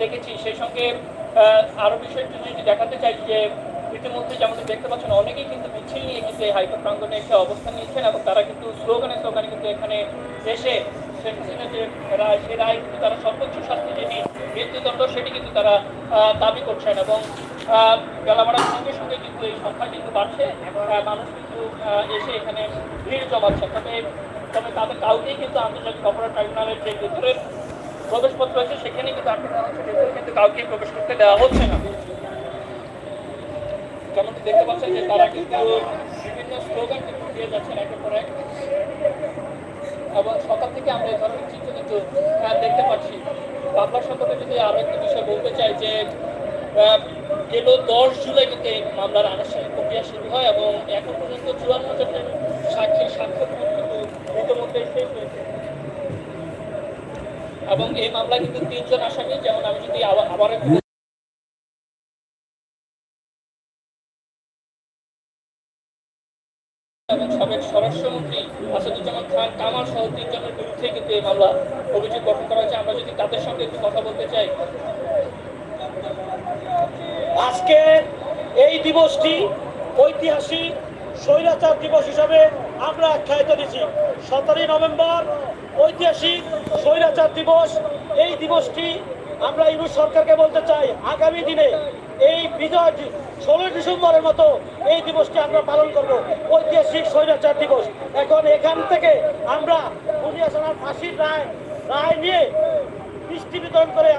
দেখেছি। সেই সঙ্গে আহ, আরও বিষয়টি যদি দেখাতে চাই যে ইতিমধ্যে যেমন দেখতে পাচ্ছেন অনেকেই কিন্তু মিছিল নিয়ে কিন্তু হাইকোর্ট প্রাঙ্গনে এসে অবস্থান নিয়েছেন এবং তারা কিন্তু স্লোগানে স্লোগানে কিন্তু এখানে এসে যে রায় রায় কিন্তু তারা সর্বোচ্চ শাস্তি যেটি মৃত্যুদণ্ড সেটি কিন্তু তারা দাবি করছেন এবং বেলা বাড়ার সঙ্গে সঙ্গে কিন্তু এই সংখ্যা কিন্তু বাড়ছে। মানুষ কিন্তু এসে এখানে ভিড় জমাচ্ছে। তবে তবে তাদের কাউকেই কিন্তু আন্তর্জাতিক অপরাধ ট্রাইব্যুনালের যে ভেতরের প্রবেশপত্র আছে, সেখানে কিন্তু আটকে কিন্তু কাউকে প্রবেশ করতে দেওয়া হচ্ছে না। যেমনটি দেখতে পাচ্ছেন যে তারা কিন্তু বিভিন্ন স্লোগান কিন্তু দিয়ে যাচ্ছেন একের পর এক। এবং সকাল থেকে আমরা এই ধরনের চিত্র কিন্তু দেখতে পাচ্ছি। বাংলা সম্পর্কে যদি আরও একটা বিষয় বলতে চাই যে গেল দশ জুলাই কিন্তু এই মামলার আনুষ্ঠানিক প্রক্রিয়া শুরু হয় এবং এখন পর্যন্ত চুয়ান্ন জনের সাক্ষীর সাক্ষ্য কিন্তু ইতিমধ্যে শেষ হয়েছে। এবং এই মামলা কিন্তু তিনজন আসামি, যেমন আমি যদি আবার এবং সাবেক স্বরাষ্ট্রমন্ত্রী আসাদুজ্জামান খান কামাল সহ তিনজনের বিরুদ্ধে কিন্তু এই মামলা অভিযোগ গঠন করা হয়েছে। আমরা যদি তাদের সঙ্গে একটু কথা বলতে চাই। আজকে এই দিবসটি ঐতিহাসিক স্বৈরাচার দিবস হিসাবে আমরা আখ্যায়িত দিচ্ছি সতেরোই নভেম্বর, ঐতিহাসিক স্বৈরাচার দিবস। এই দিবসটি আমরা ইউনুস সরকারকে বলতে চাই, আগামী দিনে এই বিজয় ষোলোই ডিসেম্বরের মতো এই দিবসটি আমরা পালন করব। ঐতিহাসিক স্বৈরাচার দিবস। এখন এখান থেকে আমরা পুলিশ ফাঁসির রায় রায় নিয়ে মিষ্টি বিতরণ করে